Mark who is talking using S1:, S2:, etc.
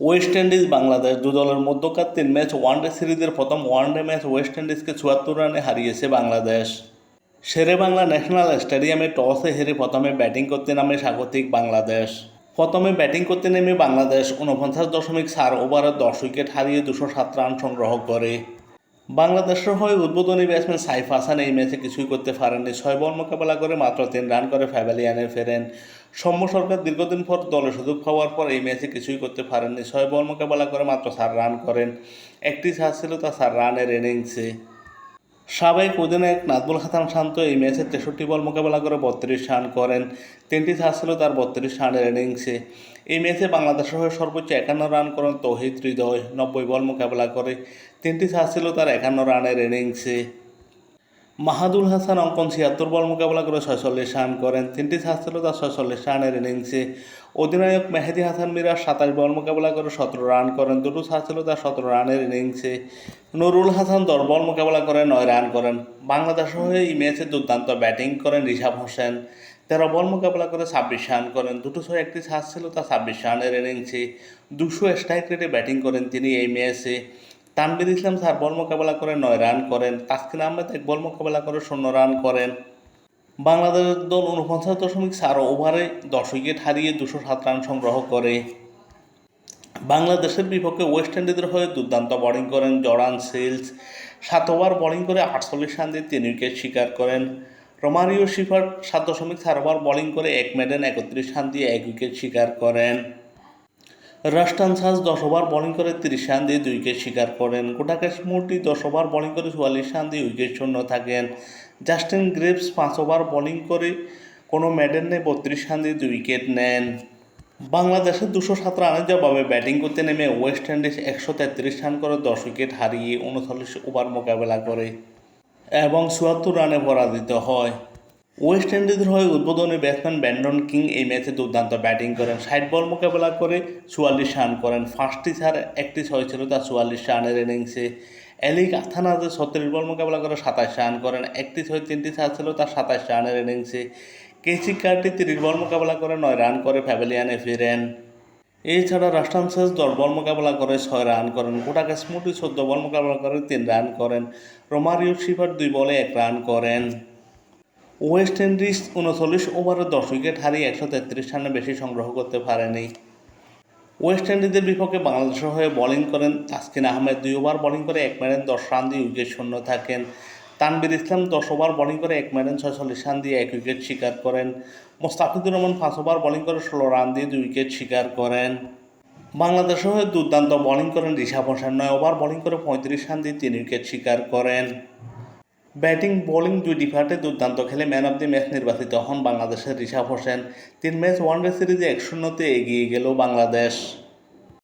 S1: West Indies Bangladesh দু দলের মধ্যকার তিন ম্যাচ ওয়ানডে সিরিজের প্রথম ওয়ানডে ম্যাচ ওয়েস্ট ইন্ডিজকে চুয়াত্তর রানে হারিয়েছে বাংলাদেশ। শেরে বাংলা ন্যাশনাল স্টেডিয়ামে টসে হেরে প্রথমে ব্যাটিং করতে নামে স্বাগতিক বাংলাদেশ। প্রথমে ব্যাটিং করতে নেমে বাংলাদেশ উনপঞ্চাশ দশমিক চার ওভারে দশ উইকেট হারিয়ে দুশো সাত রান সংগ্রহ করে। বাংলাদেশের হয়ে উদ্বোধনী ব্যাটসম্যান সাইফ হাসান এই ম্যাচে কিছুই করতে পারেননি। ছয় বল মোকাবেলা করে মাত্র তিন রান করে ফ্যাভেলিয়ানে ফেরেন। সৌম্য সরকার দীর্ঘদিন পর দলে সুযোগ পাওয়ার পর এই ম্যাচে কিছুই করতে পারেননি। ছয় বল মোকাবেলা করে মাত্র চার রান করেন। একটি ছাড় ছিল তা চার রানের ইনিংসে সাবেক অধিনায়ক নাজবুল হাসান শান্ত এই ম্যাচে তেষট্টি বল মোকাবেলা করে বত্রিশ রান করেন। তিনটি ছাড় ছিল তার বত্রিশ রানের ইনিংসে এই ম্যাচে বাংলাদেশের হয়ে সর্বোচ্চ একান্ন রান করেন তৌহিদ হৃদয়। নব্বই বল মোকাবেলা করে তিনটি ছাড় ছিল তার একান্ন রানের ইনিংসে। মাহাদুল হাসান অঙ্কন ছিয়াত্তর বল মোকাবেলা করে ছয়চল্লিশ রান করেন। তিনটি ছাড় ছিল তার ছয়চল্লিশ রানের ইনিংসে। অধিনায়ক মেহেদি হাসান মিরা সাতাশ বল মোকাবেলা করে সতেরো রান করেন। দুটো ছাড় ছিল তার সতেরো রানের ইনিংসে। নুরুল হাসান দশ বল মোকাবেলা করে নয় রান করেন। বাংলাদেশ হয়ে এই ম্যাচে দুর্দান্ত ব্যাটিং করেন রিশাব হোসেন। তেরো বল মোকাবেলা করে ছাব্বিশ রান করেন। দুটো ছয় একটি ছাড় ছিল তা ছাব্বিশ রানের ইনিংসে। দুশো স্ট্রাইক রেটে ব্যাটিং করেন তিনি এই ম্যাচে। তানবির ইসলাম চার বল মোকাবেলা করে নয়, রান করেন। তাসকিন আহমেদ এক বল মোকাবেলা করে শূন্য রান করেন। বাংলাদেশের দল উনপঞ্চাশ দশমিক চার ওভারে দশ উইকেট হারিয়ে দুশো সাত রান সংগ্রহ করে। বাংলাদেশের বিপক্ষে ওয়েস্ট ইন্ডিজের হয়ে দুর্দান্ত বোলিং করেন জর্ডান সিলস। সাত ওভার বোলিং করে আটচল্লিশ রান দিয়ে তিন উইকেট শিকার করেন। রোমারিও শিফার সাত দশমিক চার ওভার বোলিং করে এক মেডেন একত্রিশ রান দিয়ে এক উইকেট শিকার করেন। রাস্টান সাজ দশ ওভার বোলিং করে তিরিশ রান দিয়ে দুই উইকেট শিকার করেন। কোটাকেশ মূর্তি দশ ওভার বোলিং করে চুয়াল্লিশ রান দিয়ে উইকেট শূন্য থাকেন। জাস্টিন গ্রেভস পাঁচ ওভার বোলিং করে কোনো মেডেন নেই, বত্রিশ রান দিয়ে দুই উইকেট নেন। বাংলাদেশের দুশো সাত রানের জবাবে ব্যাটিং করতে নেমে ওয়েস্ট ইন্ডিজ একশো তেত্রিশ রান করে দশ উইকেট হারিয়ে উনচল্লিশ ওভার মোকাবেলা করে এবং চুয়াত্তর রানে পরাজিত হয়। ওয়েস্ট ইন্ডিজের হয়ে উদ্বোধনী ব্যাটসম্যান ব্যান্ডন কিং এই ম্যাচে দুর্দান্ত ব্যাটিং করেন। ষাট বল মোকাবেলা করে চুয়াল্লিশ রান করেন। ফার্স্টটি ছাড় একটি ছয় ছিল তার চুয়াল্লিশ রানের ইনিংসে এলিক আথানাজে ছত্রিশ বল মোকাবেলা করে সাতাশ রান করেন। একটি ছয়, তিনটি ছাড় ছিল তার সাতাশ রানের ইনিংসে কেসি কার্টি তিরিশ বল মোকাবেলা করে নয় রান করে প্যাভিলিয়ানে ফিরেন। এছাড়া রাষ্ট্রান শেষ দশ বল মোকাবেলা করে ছয় রান করেন। গোটাকে স্মুটি চোদ্দ বল মোকাবেলা করে তিন রান করেন। রোমারিও শিফার দুই বলে এক রান করেন। ওয়েস্ট ইন্ডিজ উনচল্লিশ ওভারে দশ উইকেট হারিয়ে একশো তেত্রিশ রানে বেশি সংগ্রহ করতে পারেনি। ওয়েস্ট ইন্ডিজের বিপক্ষে বাংলাদেশের হয়ে বোলিং করেন তাসকিন আহমেদ। দুই ওভার বোলিং করে এক মেডেন দশ রান দিয়ে উইকেট শূন্য থাকেন। তানবির ইসলাম দশ ওভার বোলিং করে এক মেডেন ছয়চল্লিশ রান দিয়ে এক উইকেট শিকার করেন। মোস্তাফিজুর রহমান পাঁচ ওভার বোলিং করে ষোলো রান দিয়ে দুই উইকেট শিকার করেন। বাংলাদেশের হয়ে দুর্দান্ত বোলিং করেন ঋষাভ হোসেন নয় ওভার বোলিং করে পঁয়ত্রিশ রান দিয়ে তিন উইকেট শিকার করেন। ব্যাটিং, বোলিং দুই ডিফার্টে দুর্দান্ত খেলে ম্যান অব দি ম্যাচ নির্বাচিত হন বাংলাদেশের ঋষাভ হোসেন। তিন ম্যাচ ওয়ানডে সিরিজে এক শূন্যতে এগিয়ে গেল বাংলাদেশ।